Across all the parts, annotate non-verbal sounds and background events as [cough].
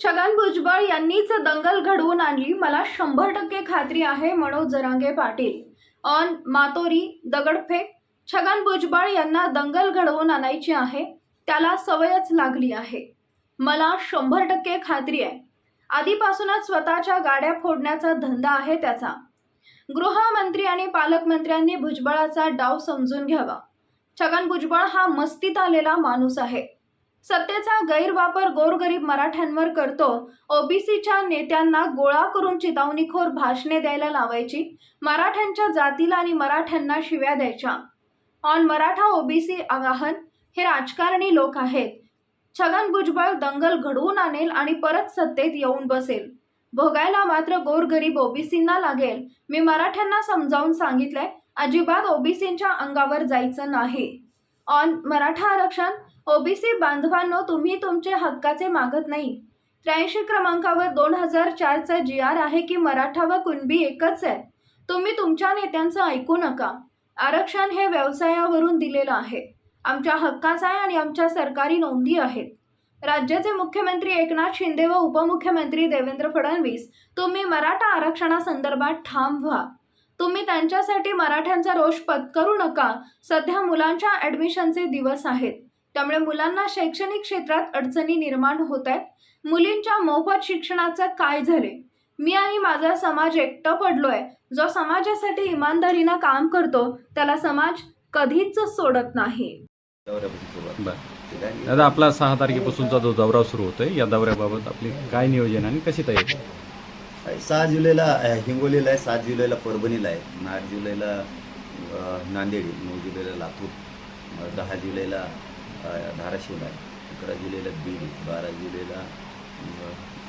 छगन भुजबळ यांनीच दंगल घडवून आणली. मला शंभर टक्के खात्री आहे मनोज जरांगे पाटील. ऑन मातोरी दगडफेक. छगन भुजबळ यांना दंगल घडवून आणायची आहे त्याला सवयच लागली आहे. मला शंभर टक्के खात्री आहे. आधीपासूनच स्वतःच्या गाड्या फोडण्याचा धंदा आहे त्याचा. गृहमंत्री आणि पालकमंत्र्यांनी भुजबळाचा डाव समजून घ्यावा. छगन भुजबळ हा मस्तीत आलेला माणूस आहे. सत्तेचा गैरवापर गोरगरीब मराठ्यांवर करतो. ओबीसीच्या नेत्यांना गोळा करून चितावणीखोर भाषणे द्यायला लावायची मराठ्यांच्या जातीला आणि मराठ्यांना शिव्या द्यायच्या. ऑन मराठा ओबीसी आवाहन हे राजकारणी लोक आहेत. छगन भुजबळ दंगल घडवून आणेल आणि परत सत्तेत येऊन बसेल. भोगायला मात्र गोरगरीब ओबीसींना लागेल. मी मराठ्यांना समजावून सांगितलंय अजिबात ओबीसींच्या अंगावर जायचं नाही. ऑन मराठा आरक्षण ओबीसी बांधवांनो तुम्ही तुमचे हक्काचे मागत नाही. त्र्याऐंशी क्रमांकावर दोन हजार चारचा जी आर आहे की मराठा व कुणबी एकच आहे? तुम्ही तुमच्या नेत्यांचं ऐकू नका. आरक्षण हे व्यवसायावरून दिलेलं आहे. आमच्या हक्काचा आहे आणि आमच्या सरकारी नोंदी आहेत. राज्याचे मुख्यमंत्री एकनाथ शिंदे व उपमुख्यमंत्री देवेंद्र फडणवीस तुम्ही मराठा आरक्षणासंदर्भात ठाम व्हा. तुम्ही त्यांच्यासाठी मराठ्यांचा रोष पत्करू नका. सध्या मुलांच्या ॲडमिशनचे दिवस आहेत. त्यामुळे मुलांना शैक्षणिक क्षेत्रात अडचणी निर्माण होत आहेत. मुलींच्या मोफत शिक्षणाचं काय झाले? मी आणि माझा समाज एकटं पडलोय. जो समाजासाठी इमानदारीनं काम करतो त्याला समाज कधीच सोडत नाही. आहे दादा आपला सहा तारखेपासूनचा जो दौरा सुरू होतोय या दौऱ्याबाबत आपली काय नियोजन आणि कशी तयारी? सहा जुलैला हिंगोलीला आहे सात जुलैला परभणीला आहे आठ जुलैला नांदेड आहे, नऊ जुलैला लातूर दहा जुलैला धाराशिवला आहे. अकरा जुलैला बीड बारा जुलैला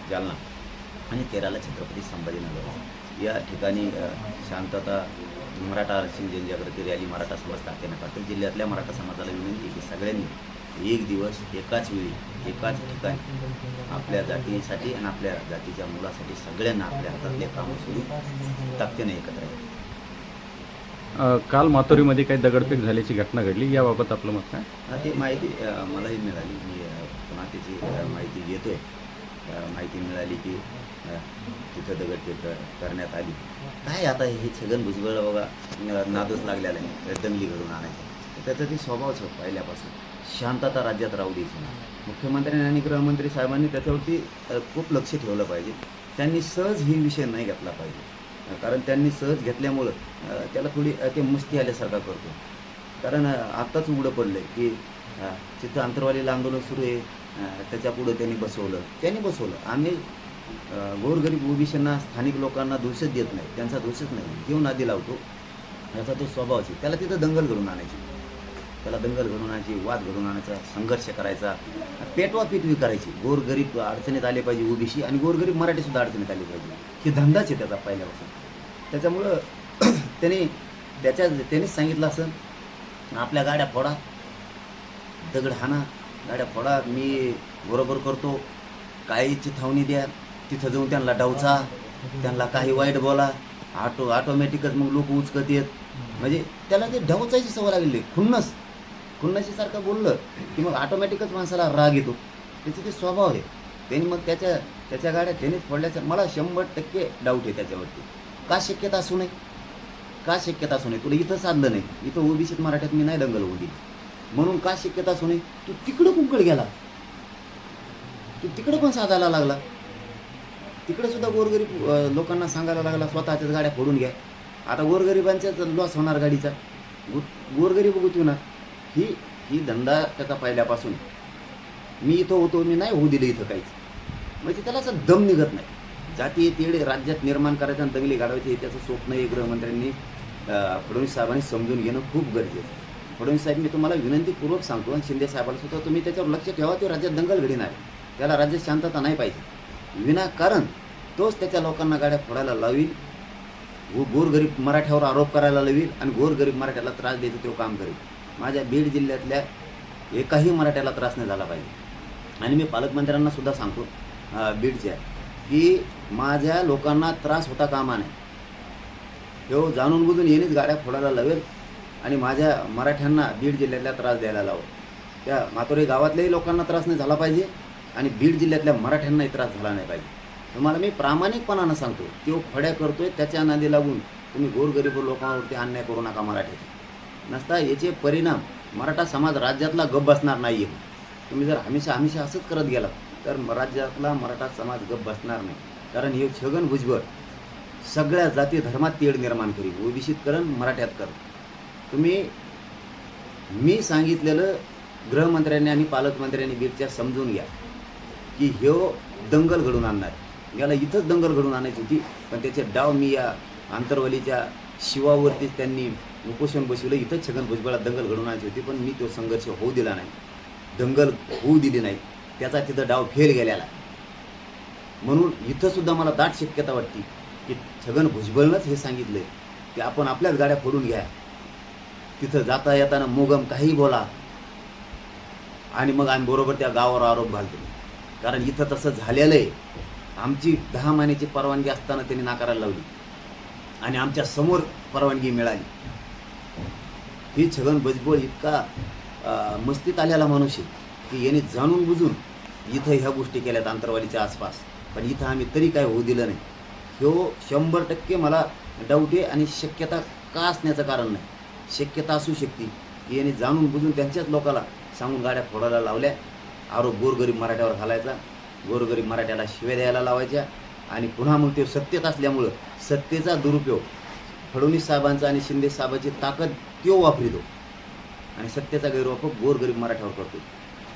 जालना. आणि तेराला छत्रपती संभाजीनगर. या ठिकाणी शांतता मराठा आरक्षण जनजागृती रॅली मराठा सुभाष तात्याने पाटील जिल्ह्यातल्या मराठा समाजाला विनंती की सगळ्यांनी एक दिवस एकाच वेळी एकाच ठिकाणी आपल्या जातीसाठी आणि आपल्या जातीच्या मुलासाठी सगळ्यांना आपल्या हातातले कामं सोडून ताकदीने एकत्र आहे काल माथुरीमध्ये काही दगडफेक झाल्याची घटना घडली. याबाबत आपलं मत काय? ती माहिती मलाही मिळाली. मी पुन्हा त्याची माहिती घेतोय. आहे माहिती मिळाली की तिथं दगडफेक करण्यात आली. काय आता हे छगन भुजबळ बघा नादच लागलेला आहे. दंगली घडून आणायची. त्याचा ती स्वभावच होत पहिल्यापासून. शांतता राज्यात राहू द्यायची नाही. मुख्यमंत्र्यांनी आणि गृहमंत्री साहेबांनी त्याच्यावरती खूप लक्ष ठेवलं पाहिजे. त्यांनी सहज ही विषय नाही घेतला पाहिजे. कारण त्यांनी सहज घेतल्यामुळं त्याला थोडी ते मस्ती आल्यासारखा करतो. कारण आत्ताच उघडं पडलं आहे की अ, तिथं आंतरवालीला आंदोलन सुरू आहे त्याच्यापुढं त्याच्या पुढं त्यांनी बसवलं. त्यांनी बसवलं. आम्ही गोरगरीब ओबीसींना स्थानिक लोकांना दोषच देत नाही. त्यांचा दोषच नाही. घेऊन आधी लावतो. याचा तो स्वभावच आहे. त्याला तिथं दंगल घडून आणायची. त्याला दंगल घडून आणायची वाद घडून आणायचा संघर्ष करायचा. पेटवा पेटवी करायची. गोरगरीब अडचणीत आले पाहिजे ओबीसी आणि गोरगरीब मराठीसुद्धा अडचणीत आली पाहिजे. हे धंदाच आहे त्याचा पहिल्यापासून त्याच्यामुळं [clears throat] त्यांनी त्याच्या त्यानेच सांगितलं असं. आपल्या गाड्या फोडा. दगड हाणा गाड्या फोडा. मी बरोबर करतो. काही चिथावणी द्या. तिथं जाऊन त्यांना डावचा. त्यांना काही वाईट बोला. ऑटो ऑटोमॅटिकच मग लोक उचकत येत. म्हणजे त्याला ते ढवचायची सवय लागलेली खुन्नस. खुन्नशीसारखं बोललं की मग ऑटोमॅटिकच माणसाला राग येतो. त्याचे ते स्वभाव आहे. त्यांनी मग त्याच्या त्याच्या गाड्या त्यानेच फोडल्याचा मला शंभर टक्के डाऊट आहे त्याच्यावरती. का शक्यता असू नये? का शक्यता असू नये? तुला इथं साधलं नाही. इथं ओबीसीत मराठ्यात मी नाही दंगल होऊ दिली. म्हणून का शक्यता असू नये? तू तिकडं कुंकड गेला. तू तिकडं पण साधायला लागला. तिकडे सुद्धा गोरगरीब लोकांना सांगायला लागला स्वतःच्याच गाड्या फोडून घ्या. आता गोरगरिबांच्याच लॉस होणार गाडीचा. गो गोरगरीब गुतविणार. ही ही धंदा त्याचा पहिल्यापासून. मी इथं होतो मी नाही होऊ दिलं इथं काहीच. म्हणजे त्याला असं दम निघत नाही. जाती तेढ राज्यात निर्माण करायचं आणि दंगली घालवायची हे त्याचं स्वप्न हे गृहमंत्र्यांनी फडणवीस साहेबांनी समजून घेणं खूप गरजेचं आहे. फडणवीस साहेब मी तुम्हाला विनंतीपूर्वक सांगतो आणि शिंदे साहेबाला सुद्धा तुम्ही त्याच्यावर लक्ष ठेवा तो राज्यात दंगल घडणार त्याला राज्यात शांतता नाही पाहिजे. विनाकारण तोच त्याच्या लोकांना गाड्या फोडायला लावील गोरगरीब मराठ्यावर आरोप करायला लावील आणि गोरगरीब मराठ्याला त्रास द्यायचं तो काम करेल. माझ्या बीड जिल्ह्यातल्या एकाही मराठ्याला त्रास नाही झाला पाहिजे. आणि मी पालकमंत्र्यांना सुद्धा सांगतो बीडच्या की माझ्या लोकांना त्रास होता कामा नये तो जाणून बुजून येणेच गाड्या फोडायला लावेल आणि माझ्या मराठ्यांना बीड जिल्ह्यातल्या त्रास द्यायला लावं. त्या मातोरी गावातल्याही लोकांना त्रास नाही झाला पाहिजे आणि बीड जिल्ह्यातल्या मराठ्यांनाही त्रास झाला नाही पाहिजे. तुम्हाला मी प्रामाणिकपणानं सांगतो तो फड्या करतोय त्याच्या नादी लागून तुम्ही गोरगरीब लोकांवरती अन्याय करू नका मराठीत. नसता याचे परिणाम मराठा समाज राज्यातला गप बसणार नाही आहे तुम्ही जर हमेशा हमेशा असंच करत गेलात तर राज्यातला मराठा समाज गप बसणार नाही. कारण हे छगन भुजबळ सगळ्या जाती धर्मात तेढ निर्माण करील. ओबीसीत मराठ्यात कर तुम्ही मी सांगितलेलं गृहमंत्र्यांनी आणि पालकमंत्र्यांनी बीडच्या समजून घ्या की ह्यो दंगल घडून आणणार. याला इथंच दंगल घडून आणायची होती पण त्याचे डाव मी या आंतरवलीच्या शिवावरतीच त्यांनी उपोषण बसवलं. इथंच छगन भुजबळात दंगल घडून आणायची होती पण मी तो संघर्ष होऊ दिला नाही. दंगल होऊ दिली नाही. त्याचा तिथं डाव फेल गेलेला. म्हणून इथंसुद्धा मला दाट शक्यता वाटते की छगन भुजबळनंच हे सांगितलंय की आपण आपल्याच गाड्या फोडून घ्या. तिथं जाता येताना मोगम काही बोला आणि मग आम्ही बरोबर त्या गावावर आरोप घालतो. कारण इथं तसं झालेलं आहे. आमची दहा महिन्याची परवानगी असताना त्यांनी नाकारायला लावली. आणि आमच्यासमोर परवानगी मिळाली. ही छगन भुजबळ इतका मस्तीत आलेला माणूस आहे. की याने जाणून बुजून इथं ह्या गोष्टी केल्यात आंतरवालीच्या आसपास. पण इथं आम्ही तरी काय होऊ दिलं नाही. ह्यो शंभर टक्के मला डाऊट आहे आणि शक्यता का असण्याचं कारण नाही. शक्यता असू शकते की याने जाणून बुजून त्यांच्याच लोकाला सांगून गाड्या फोडायला लावल्या आरोप गोरगरीब मराठ्यावर घालायचा गोरगरीब मराठ्याला शिव्या द्यायला लावायच्या आणि पुन्हा मग ते सत्तेत असल्यामुळं सत्तेचा दुरुपयोग फडणवीस साहेबांचा आणि शिंदे साहेबांची ताकद त्यो वापरितो. आणि सत्तेचा गैरवापर गोरगरीब मराठ्यावर करतो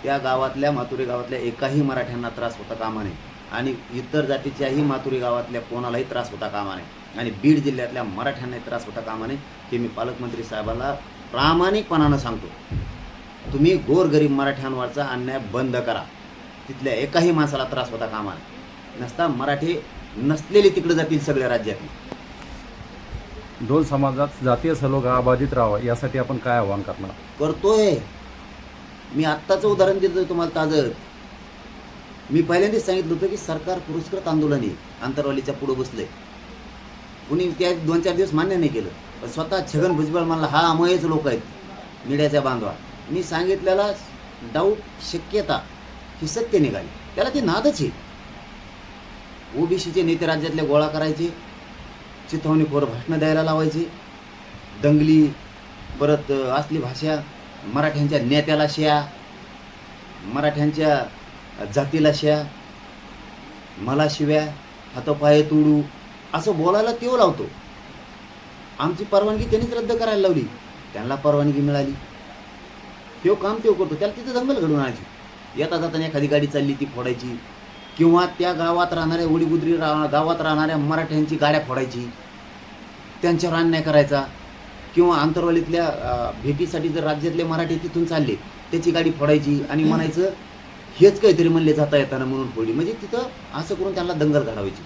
त्या गावातल्या मातुरी गावातल्या एकाही मराठ्यांना त्रास होता कामा नये. आणि इतर जातीच्याही मातुरी गावातल्या कोणालाही त्रास होता कामा नये. आणि बीड जिल्ह्यातल्या मराठ्यांनाही त्रास होता कामा नये हे मी पालकमंत्री साहेबांना प्रामाणिकपणानं सांगतो. तुम्ही गोरगरीब मराठ्यांवरचा अन्याय बंद करा. तिथल्या एकाही माणसाला त्रास होता कामा नये. नसता मराठी नसलेले तिकडे जातील सगळ्या राज्यातली. दोन समाजात जातीय सलोखा अबाधित राहावा यासाठी आपण काय आवाहन करणार? करतोय. मी आत्ताचं उदाहरण देतो तुम्हाला ताजं. मी पहिल्यांदाच सांगितलं होतं की सरकार पुरस्कृत आंदोलन आहे आंतरवालीच्या पुढं बसलंय. कुणी त्या दोन चार दिवस मान्य नाही केलं. पण स्वतः छगन भुजबळ म्हणला हा अमयच लोक आहेत मीडियाच्या बांधवा. मी सांगितलेला डाऊट शक्यता ही सत्य निघाली. त्याला ती नादच आहे. ओबीसीचे नेते राज्यातले गोळा करायचे चिथावणीखोर भाषणं द्यायला लावायचे दंगली परत असली भाषा मराठ्यांच्या नेत्याला शिया मराठ्यांच्या जातीला शिया मला शिव्या हातोपाय तोडू असं बोलायला तेव लावतो. आमची परवानगी त्यांनीच रद्द करायला लावली. त्यांना परवानगी मिळाली. तो काम तेव करतो. त्याला तिथं दंगल घडून आणायची. येता जाताना एखादी गाडी चालली ती फोडायची. किंवा त्या गावात राहणाऱ्या उडीगुद्री रा गावात राहणाऱ्या मराठ्यांची गाड्या फोडायची. त्यांच्यावर अन्याय करायचा. किंवा आंतरवालीतल्या भेटीसाठी जर राज्यातले मराठी तिथून चालले त्याची गाडी फोडायची आणि म्हणायचं हेच काहीतरी म्हणले जाता येताना म्हणून फोडली. म्हणजे तिथं असं करून त्यांना दंगल घडवायची.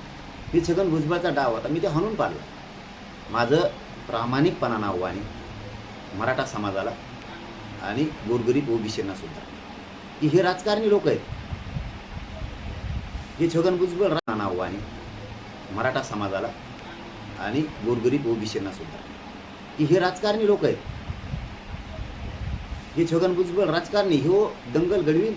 हे छगन भुजबळचा डाव होता. मी ते हाणून पाडलं. माझं प्रामाणिकपणानं आव्हान आहे मराठा समाजाला आणि गोरगरीब ओबीसींना सुद्धा की हे राजकारणी लोक आहेत. हे छगन भुजबळ आव्हान मराठा समाजाला आणि गोरगरीब ओबीसींना सुद्धा. की हे राजकारणी लोक आहेत. हे छगन भुजबळ राजकारणी हो दंगल घडवीन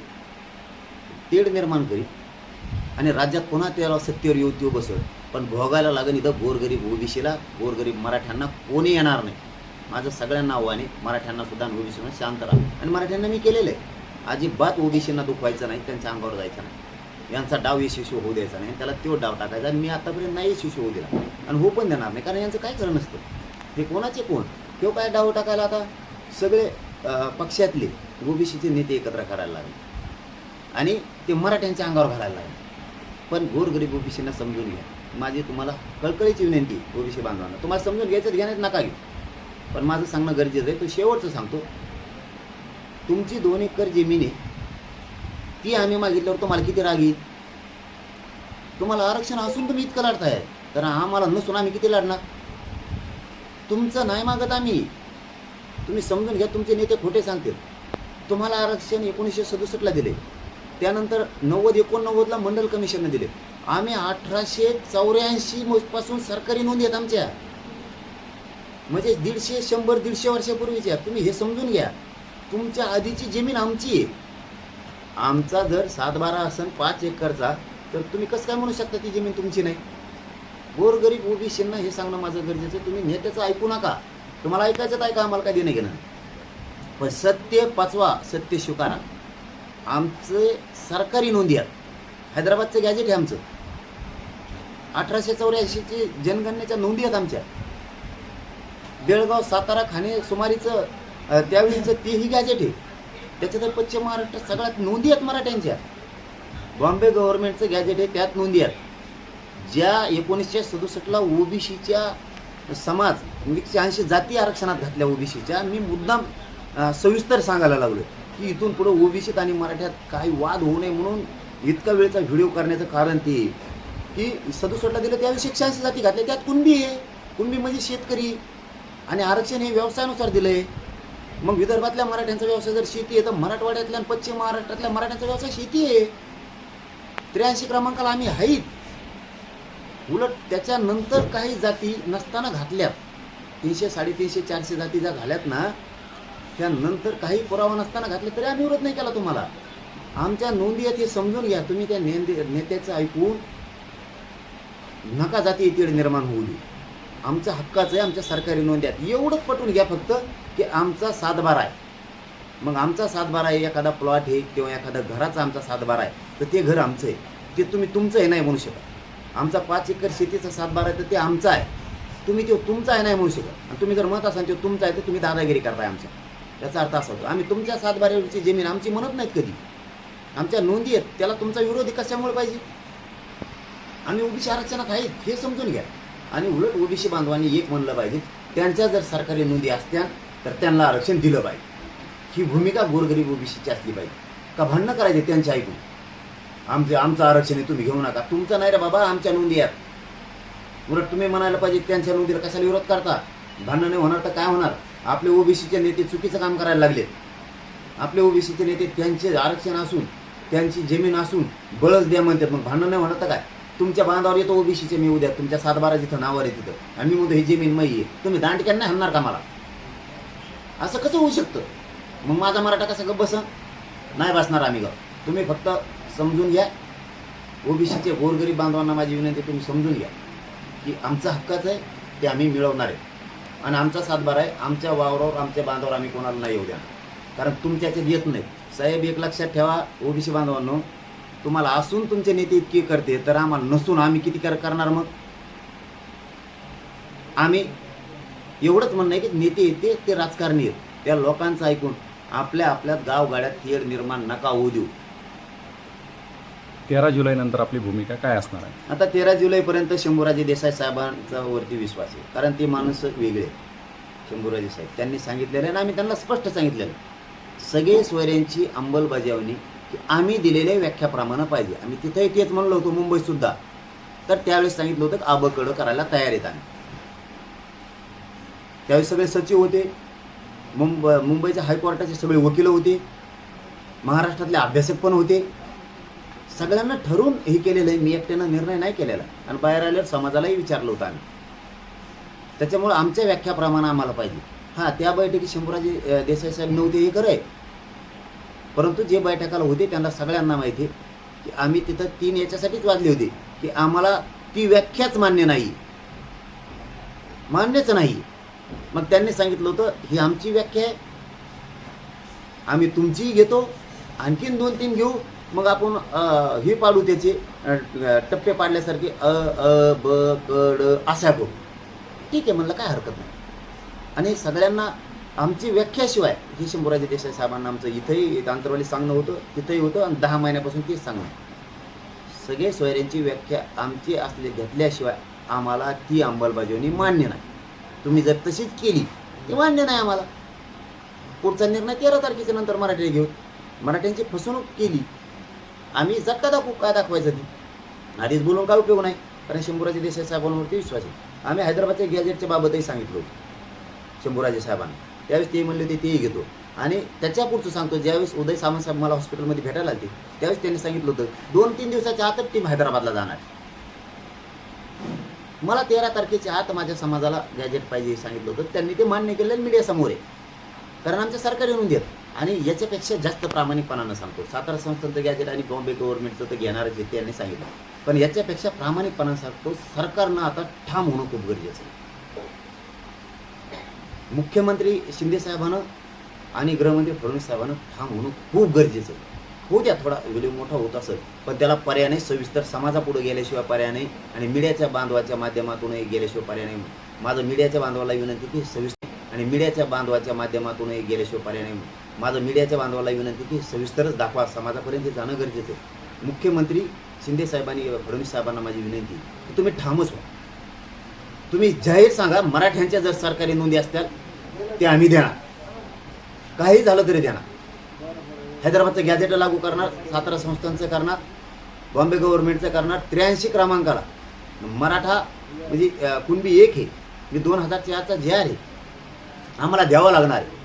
तेढ निर्माण करीत आणि राज्यात पुन्हा त्याला सत्तेवर येऊ त्यो बसत पण भोगायला लागेल इथं गोरगरीब ओबीसीला गोरगरीब मराठ्यांना कोणी येणार नाही. माझं सगळ्यांना आव्हाने मराठ्यांना सुद्धा ओबीसीनं शांत राहा. आणि मराठ्यांना मी केलेलं आहे. अजिबात ओबीसींना दुखवायचं नाही त्यांच्या अंगावर जायचं नाही. यांचा डाव यशस्वी होऊ द्यायचा नाही. त्याला तो डाव टाकायचा आणि मी आतापर्यंत नाही यशस्वी होऊ दिला. आणि हो पण देणार नाही कारण यांचं काय करणं नसतं. हे कोणाचे कोण? तो काय डाव टाकायला आता? सगळे पक्षातले ओबीसीचे नेते एकत्र करायला लागले. आणि ते मराठ्यांच्या अंगावर घालायला लागले. पण गोरगरीब ओबीसींना समजून घ्या. माझी तुम्हाला कळकळीची विनंती ओबीसी बांधवांना. तुम्हाला समजून घ्यायचं घेण्यात नका घेऊ. पण माझं सांगणं गरजेचं आहे तो शेवटचं सांगतो. तुमची दोन एकर जमीन आहे ती आम्ही मागितल्यावर तुम्हाला किती राग येईल? तुम्हाला आरक्षण असून तुम्ही इतकं लढताय. तर आम्हाला नसून आम्ही किती लढणार? तुमचं नाही मागत आम्ही. तुम्ही समजून घ्या तुमचे नेते खोटे सांगतील. तुम्हाला आरक्षण एकोणीसशे सदुसष्टला दिले. त्यानंतर नव्वद एकोणनव्वदला मंडल कमिशनने दिले. आम्ही अठराशे चौऱ्याऐंशी पासून सरकारी नोंदी आहेत आमच्या. म्हणजे दीडशे शंभर दीडशे वर्षापूर्वीच्या. तुम्ही हे समजून घ्या. तुमच्या आधीची जमीन आमची आहे. आमचा जर सात बारा असन पाच एकरचा तर तुम्ही कसं काय म्हणू शकता ती जमीन तुमची नाही? गोरगरीब ओबीसींना हे सांगणं माझं गरजेचं आहे. तुम्ही नेत्याचं ऐकू नका. तुम्हाला ऐकायचं तर ऐका आम्हाला काय देणं घेणं पण सत्य पाचवा सत्य स्वीकारा. आमचे सरकारी नोंदी आहेत. हैदराबादचं गॅजेट आहे आमचं. अठराशे चौऱ्याऐंशीची जनगणनेच्या नोंदी आहेत आमच्या. बेळगाव सातारा खाणे सुमारीचं त्यावेळीचं तेही गॅजेट आहे. त्याच्यात पश्चिम महाराष्ट्रात सगळ्यात नोंदी आहेत मराठ्यांच्या. बॉम्बे गव्हर्नमेंटचं गॅजेट आहे त्यात नोंदी आहेत. ज्या एकोणीसशे सदुसष्टला ओबीसीच्या समाज म्हणजे एकशे ऐंशी जाती आरक्षणात घातल्या ओबीसीच्या मी मुद्दाम सविस्तर सांगायला लागलो की इथून पुढे ओबीसीत आणि मराठ्यात काही वाद होऊ नये म्हणून इतका वेळचा व्हिडिओ करण्याचं कारण ते. की सदुसष्टला दिलं त्यावेळी एकशे ऐंशी जाती घातल्या त्यात कुणबी आहे? कुणबी म्हणजे शेतकरी. आणि आरक्षण हे व्यवसायानुसार दिलंय. मग विदर्भातल्या मराठ्यांचा व्यवसाय जर शेती आहे तर मराठवाड्यातल्या आणि पश्चिम महाराष्ट्रातल्या मराठ्यांचा व्यवसाय शेती आहे. त्र्याऐंशी क्रमांकाला आम्ही आहेत उलट त्याच्यानंतर काही जाती नसताना घातल्यात. तीनशे साडेतीनशे चारशे जाती ज्या घाल्यात ना त्यानंतर काही पुरावा नसताना घातले तरी आम्ही विरोध नाही केला तुम्हाला. आमच्या नोंदी आहेत हे समजून घ्या. तुम्ही त्या नेंदे नेत्याचं ऐकून नका जाती इथे निर्माण होऊ दे आमचा हक्काचं आहे आमच्या सरकारी नोंदी आहेत. एवढंच पटवून घ्या फक्त की आमचा सातबारा आहे. मग आमचा सातबारा आहे एखादा प्लॉट आहे किंवा एखादा घराचा आमचा सातबारा आहे तर ते घर आमचं आहे. ते तुम्ही तुमचं हे नाही म्हणू शकत. आमचा पाच एकर शेतीचा सातबारा आहे तर ते आमचा आहे. तुम्ही तो तुमचा आहे नाही म्हणू शकत. आणि तुम्ही जर मत असाल तो तुमचा आहे तर तुम्ही दादागिरी करताय आमच्या याचा अर्थ असा होतो. आम्ही तुमच्या सातबाऱ्यावरची जमीन आमची म्हणत नाहीत कधी. आमच्या नोंदी आहेत. त्याला तुमचा विरोध कशामुळे पाहिजे? आम्ही ओबीसी आरक्षणात आहेत हे समजून घ्या. आणि उलट ओबीसी बांधवांनी एक म्हणलं पाहिजे त्यांच्या जर सरकारी नोंदी असत्या तर त्यांना आरक्षण दिलं पाहिजे. ही भूमिका गोरगरीब ओबीसीची असली पाहिजे. का भांडणं करायचे त्यांच्या ऐकून? आमचे आमचं आरक्षण आहे तुम्ही घेऊ नका. तुमचं नाही रे बाबा आमच्या नोंदी आहेत. उलट तुम्ही म्हणायला पाहिजे त्यांच्या नोंदीला कशाला विरोध करता? भांडणं नाही होणार तर काय होणार? आपले ओबीसीचे नेते चुकीचं काम करायला लागले. आपले ओबीसीचे नेते त्यांचे आरक्षण असून त्यांची जमीन असून बळच द्या म्हणतात. मग भांडण नाही होणार तर काय? तुमच्या बांधावर येतो ओबीसीचे मी उद्या तुमच्या सातबारा जिथं नावावर आहे तिथं. आणि मी उद्या ही जमीन मई आहे तुम्ही दांडक्यान नाही हाणणार का मला? असं कसं होऊ शकतं? मग माझा मराठा कसा गप बसन नाही बसणार आम्ही ग तुम्ही फक्त समजून घ्या. ओबीसीचे गोरगरीब बांधवांना माझी विनंती तुम्ही समजून घ्या की आमचा हक्काच आहे ते आम्ही मिळवणार आहे. आणि आमचा सातबारा आहे आमच्या वावरावर आमच्या बांधावर आम्ही कोणाला नाही येऊ द्या कारण तुमच्याच्यात येत नाही साहेब एक लक्षात ठेवा ओबीसी बांधवांनो तुम्हाला असून तुमचे नेते इतके करते तर आम्हाला नसून आम्ही किती कर करणार मग? आम्ही एवढंच म्हणणं आहे की नेते येते ते राजकारणी आहेत. त्या लोकांचं ऐकून आपल्या आपल्या गावगाड्यात तेढ निर्माण नका होऊ देऊ. तेरा जुलै नंतर आपली भूमिका काय असणार आहे? आता तेरा जुलैपर्यंत शंभूराजे देसाई साहेबांचा वरती विश्वास आहे. कारण ते माणूस वेगळे शंभूराजे साहेब. त्यांनी सांगितलेलं आहे आणि आम्ही त्यांना स्पष्ट सांगितलेलं आहे. सगळे सोयऱ्यांची अंमलबजावणी की आम्ही दिलेल्या व्याख्याप्रमाणे पाहिजे. आम्ही तिथेही तेच म्हणलो होतो मुंबईसुद्धा तर त्यावेळेस सांगितलं होतं की आबकडं करायला तयार आहेत आम्ही. त्यावेळेस सगळे सचिव होते. मुंबई मुंबईच्या हायकोर्टाचे सगळे वकील होते. महाराष्ट्रातले अभ्यासक पण होते. सगळ्यांना ठरवून हे केलेलं आहे. मी एकट्यानं निर्णय नाही केलेला. आणि बाहेर आल्यावर समाजालाही विचारलं होतं आम्ही. त्याच्यामुळं आमच्या व्याख्याप्रमाणे आम्हाला पाहिजे. हां त्या बैठकीत शंभूराजी देसाई साहेब नव्हते हे खरं आहे. परंतु जे बैठकाला होते त्यांना सगळ्यांना माहिती आहे की आम्ही तिथं तीन याच्यासाठीच वाजले होते की आम्हाला ती व्याख्याच मान्य नाही. मान्यच नाही. मग त्यांनी सांगितलं होतं ही आमची व्याख्या आहे. आम्ही तुमचीही घेतो. आणखीन दोन तीन घेऊ. मग आपण हे पाडू त्याचे टप्पे पाडल्यासारखे अ अ ब कड असा करू ठीक आहे म्हणलं काय हरकत नाही. आणि सगळ्यांना आमची व्याख्याशिवाय हे शंभूराजे देसाई साहेबांना आमचं इथंही आंतरवाली सांगणं होतं तिथंही होतं आणि दहा महिन्यापासून तेच सांगणं सगळे सोयऱ्यांची व्याख्या आमची असले घेतल्याशिवाय आम्हाला ती अंमलबजावणी मान्य नाही. तुम्ही जर तशीच केली ती मान्य नाही आम्हाला. पुढचा निर्णय तेरा तारखेच्या नंतर मराठीने घेऊ. मराठ्यांची फसवणूक केली आम्ही जक्का दाखवू काय दाखवायचं ती? आधीच बोलून काय उपयोग नाही? कारण शंभूराजे देसाई साहेबांवरती विश्वास आहे. आम्ही हैदराबादच्या गॅजेटच्या बाबतही सांगितलं होतं शंभूराजे साहेबांना. त्यावेळेस ते म्हणले होते तेही घेतो. आणि त्याच्या पुढचं सांगतो ज्यावेळेस उदय सामंत साहेब मला हॉस्पिटलमध्ये भेटायला आले त्यावेळेस त्यांनी सांगितलं होतं दोन तीन दिवसाच्या आतच टीम हैदराबादला जाणार मला तेरा तारखेच्या आत माझ्या समाजाला गॅजेट पाहिजे सांगितलं होतं. त्यांनी ते मान्य केलं मीडियासमोर आहे. कारण आमच्या सरकारी येऊन देत. आणि याच्यापेक्षा जास्त प्रामाणिकपणानं सांगतो. सातारा संस्थांचं गॅजेट आणि बॉम्बे गव्हर्नमेंटचं तर घेणारच आहे त्यांनी सांगितलं. पण याच्यापेक्षा प्रामाणिकपणानं सांगतो सरकारनं आता ठाम होणं खूप गरजेचं आहे. मुख्यमंत्री शिंदे साहेबानं आणि गृहमंत्री फडणवीस साहेबानं ठाम होणं खूप गरजेचं आहे. हो द्या थोडा व्हिडिओ मोठा होत असेल पण त्याला पर्याय नाही सविस्तर समाजापुढे गेल्याशिवाय पर्याय नाही आणि मीडियाच्या बांधवाच्या माध्यमातूनही गेल्याशिवाय पर्याय नाही माझं मीडियाच्या बांधवाला विनंती की सविस्तर आणि मीडियाच्या बांधवाच्या माध्यमातूनही गेल्याशिवाय पर्याय नाही माझं मीडियाच्या बांधवाला विनंती की सविस्तरच दाखवा. समाजापर्यंत जाणं गरजेचं आहे. मुख्यमंत्री शिंदे साहेबांनी फडणवीस साहेबांना माझी विनंती की तुम्ही ठामच व्हा. तुम्ही जाहीर सांगा मराठ्यांच्या जर सरकारी नोंदी असतात ते आम्ही देणार. काही झालं तरी देणार. हैदराबादचं गॅझेट लागू करणार सातारा संस्थांचं करणार बॉम्बे गव्हर्नमेंटचं करणार त्र्याऐंशी क्रमांकाला. मराठा म्हणजे कुणबी एक आहे. मी दोन हजार चारचा जे आहे आम्हाला द्यावं लागणार आहे.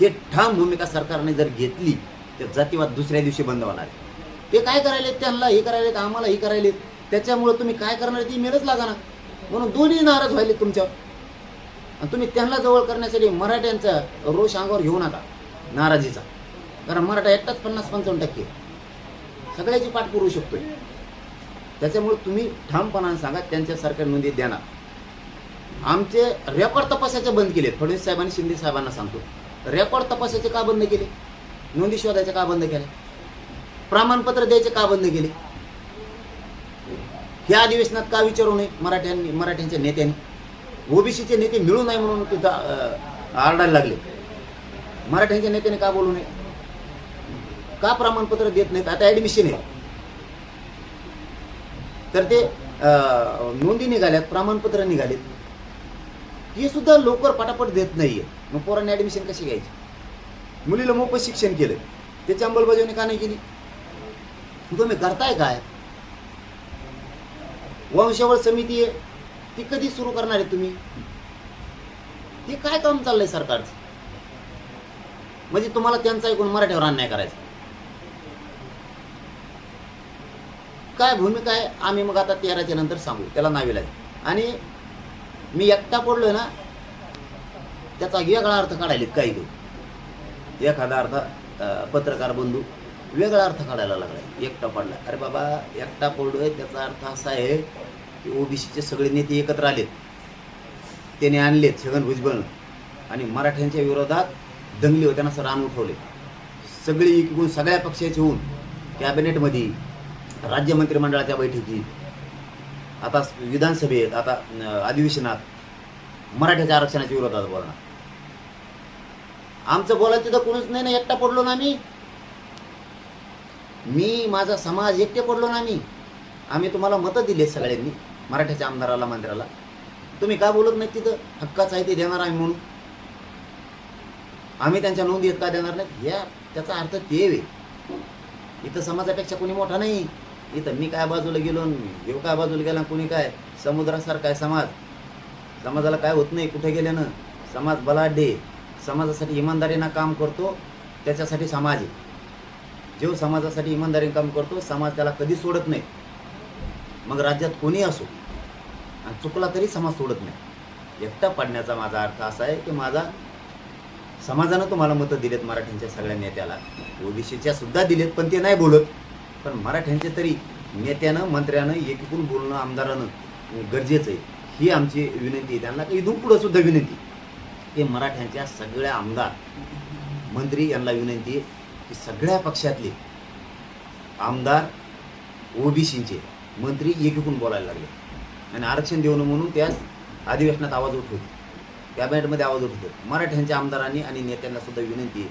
हे ठाम भूमिका सरकारने जर घेतली तर जातीवाद दुसऱ्या दिवशी बंद होणार. ते काय करायले त्यांना? हे करायलेत आम्हाला हे करायलेत. त्याच्यामुळं तुम्ही काय करणार? ती मेरच लागा म्हणून दोन्ही नाराज व्हायले तुमच्यावर. आणि तुम्ही त्यांना जवळ करण्यासाठी मराठ्यांचा रोष अंगावर घेऊ नका नाराजीचा. कारण मराठा एकटाच पन्नास पंचावन्न टक्के. सगळ्याची पाठ पुरू शकतो त्याच्यामुळे तुम्ही ठामपणाने सांगा त्यांच्या सरकार नोंदी देणार आमचे रेकॉर्ड तपासायचे बंद केले फडणवीस साहेबांनी शिंदे साहेबांना सांगतो. रेकॉर्ड तपासायचे का बंद केले? नोंदी शोधायचे का बंद केले? प्रमाणपत्र द्यायचे का बंद केले? ह्या अधिवेशनात का विचारू नये मराठ्यांनी मराठ्यांच्या नेत्यांनी? ओबीसीचे नेते मिळू नये म्हणून तिथं आरडायला लागले. मराठ्यांच्या नेत्याने का बोलू नये? का प्रमाणपत्र देत नाहीत? आता ऍडमिशन आहे. तर ते नोंदी निघाल्यात प्रमाणपत्र निघालेत. हे सुद्धा लवकर पटापट देत नाहीये. मग पोरांनी ऍडमिशन कशी घ्यायची? मुलीला मोफत शिक्षण केलं. त्याची अंमलबजावणी का नाही केली? तुम्ही करताय काय? वंशावळ समिती आहे. ती कधी सुरू करणार आहे तुम्ही? हे काय काम चाललंय सरकारचं? म्हणजे तुम्हाला त्यांचा ऐकून मराठीवर अन्याय करायचा. काय भूमिका आहे? आम्ही मग आता तेराच्या नंतर सांगू. त्याला नावे लागेल. आणि मी एकटा पडलोय ना त्याचा वेगळा अर्थ काढायला काही लोक एखादा अर्थ पत्रकार बंधू वेगळा अर्थ काढायला लागला एकटा पडला. अरे बाबा एकटा पडलोय त्याचा अर्थ असा आहे की ओबीसीचे सगळे नेते एकत्र आलेत. त्याने आणलेत छगन भुजबळ. आणि मराठ्यांच्या विरोधात दंगली होताना असं रान उठवले. सगळी इकडून सगळ्या पक्षाचे होऊन कॅबिनेटमध्ये राज्य मंत्रिमंडळाच्या बैठकीत आता विधानसभेत आता अधिवेशनात मराठ्याच्या आरक्षणाच्या विरोधात बोलणार. आमचं बोलायचं तिथं कोणीच नाही ना एकटा पडलो ना आम्ही. मी माझा समाज एकटे पडलो ना आम्ही. आम्ही तुम्हाला मतं दिली सगळ्यांनी मराठ्याच्या आमदाराला मंत्र्याला. तुम्ही का बोलत नाही तिथं? हक्काच आहे ते देणार आम्ही म्हणून. आम्ही त्यांच्या नोंदी का देणार नाही या त्याचा अर्थ ते इथं समाजापेक्षा कोणी मोठा नाही. इथं मी काय बाजूला गेलो न काय बाजूला गेला न कोणी काय? समुद्रासारखा आहे समाज. समाजाला काय होत नाही कुठे गेल्यानं? समाज बलाढ्य समाजासाठी इमानदारीनं काम करतो त्याच्यासाठी समाज आहे. जो समाजासाठी इमानदारीनं काम करतो समाज त्याला कधी सोडत नाही. मग राज्यात कोणी असो आणि चुकला तरी समाज सोडत नाही. एकटा पडण्याचा माझा अर्थ असा आहे की माझा समाजानं तुम्हाला मतं दिलेत मराठ्यांच्या सगळ्या नेत्याला. ओबीसीच्या सुद्धा दिलेत पण ते नाही बोलत. पण मराठ्यांच्या तरी नेत्यानं मंत्र्यानं एकीकडून बोलणं आमदारानं गरजेचं आहे. ही आमची विनंती आहे. त्यांना इथून पुढं सुद्धा विनंती की मराठ्यांच्या सगळ्या आमदार मंत्री यांना विनंती आहे की सगळ्या पक्षातले आमदार ओबीसीचे मंत्री एकीकून बोलायला लागले. आणि आरक्षण देऊ नये म्हणून त्यास अधिवेशनात आवाज उठवतो. कॅबिनेटमध्ये आवाज उठवतो. मराठ्यांच्या आमदारांनी आणि नेत्यांना सुद्धा विनंती आहे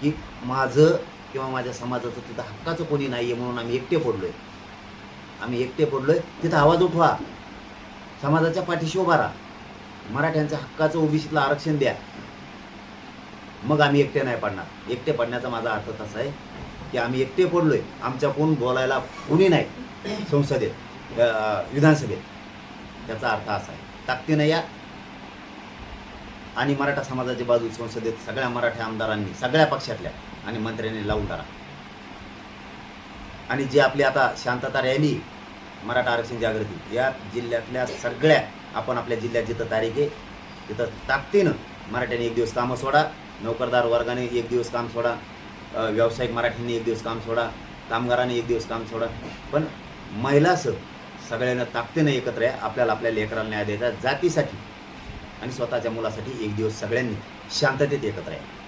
की माझं किंवा माझ्या समाजाचं तिथं हक्काचं कोणी नाही आहे म्हणून आम्ही एकटे पडलोय. आम्ही एकटे पडलोय. तिथं आवाज उठवा. समाजाच्या पाठीशी उभा राहा. मराठ्यांच्या हक्काचं ओबीसीतलं आरक्षण द्या. मग आम्ही एकटे नाही पडणार. एकटे पडण्याचा माझा अर्थ तसा आहे की आम्ही एकटे पडलोय. आमच्या कोण बोलायला कोणी नाही संसदेत विधानसभेत. त्याचा अर्थ असा आहे. ताकदीनं या. आणि मराठा समाजाची बाजू संसदेत सगळ्या मराठा आमदारांनी सगळ्या पक्षातल्या. आणि मंत्र्यांनी लावून धरा आणि जी आपली आता शांतता रॅली मराठा आरक्षण जागृती या जिल्ह्यातल्या सगळ्या आपण आपल्या जिल्ह्यात जिथं तारीख आहे तिथं ताकदीनं मराठ्यांनी एक दिवस कामं सोडा नोकरदार वर्गाने एक दिवस काम सोडा व्यावसायिक मराठ्यांनी एक दिवस काम सोडा कामगारांनी एक दिवस काम सोडा. पण महिलासह सगळ्यांना ताकदीनं एकत्र आहे आपल्याला आपल्या लेकराला न्याय द्यायचा जातीसाठी आणि स्वतःच्या मुलासाठी एक दिवस सगळ्यांनी शांततेत एकत्र आहे